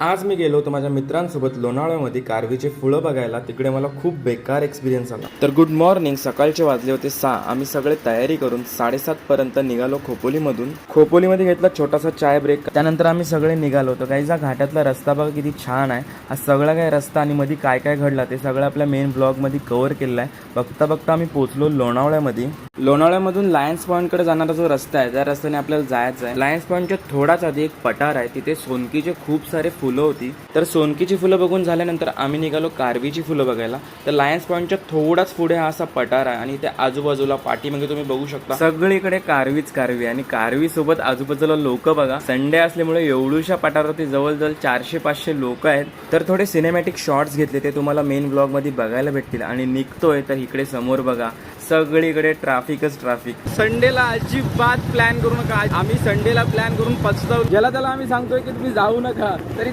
आज मी गेलो होतो माझ्या मित्रांसोबत लोणावळ्यामध्ये. कारवीचे फुलं बघायला. तिकडे मला खूप बेकार एक्सपिरियन्स आला. तर गुड मॉर्निंग सकाळचे वाजले होते सहा. आम्ही सगळे तयारी करून साडेसात पर्यंत निघालो खोपोलीमधून. खोपोलीमध्ये घेतला छोटासा चाय ब्रेक त्यानंतर आम्ही सगळे निघालो होतो. काही जा घाटातला रस्ता बघा किती छान आहे. हा सगळा काय रस्ता आणि मध्ये काय काय घडला ते सगळं आपल्या मेन ब्लॉगमध्ये कव्हर केलेलं आहे. बघता बघता आम्ही पोचलो लोणावळ्यामध्ये. लोणावळ्यामधून लायन्स पॉईंटकडे जाणारा जो रस्ता आहे त्या रस्त्याने आपल्याला जायचं आहे. लायन्स पॉईंटच्या थोडाच आधी एक पठार आहे तिथे सोनकीचे खूप सारे फुलं होती. तर सोनकीची फुलं बघून झाल्यानंतर आम्ही निघालो कारवीची फुलं बघायला. तर लायन्स पॉईंटच्या थोडाच पुढे हा असा पठार आहे आणि त्या आजूबाजूला पाठीमागे तुम्ही बघू शकता. सगळीकडे कारवीच कारवी आणि कारवी सोबत आजूबाजूला लोक बघा. संडे असल्यामुळे एवढूशा पठारावरती जवळजवळ चारशे पाचशे लोक आहेत. तर थोडे सिनेमॅटिक शॉट्स घेतले ते तुम्हाला मेन ब्लॉगमध्ये बघायला भेटतील. आणि निघतोय तर इकडे समोर बघा. सगळीकडे ट्राफिकच ट्राफिक. संडेला अजिबात प्लॅन करू नका. आम्ही संडेला प्लॅन करून पचताव ज्याला त्याला आम्ही सांगतोय की तुम्ही जाऊ नका. तरी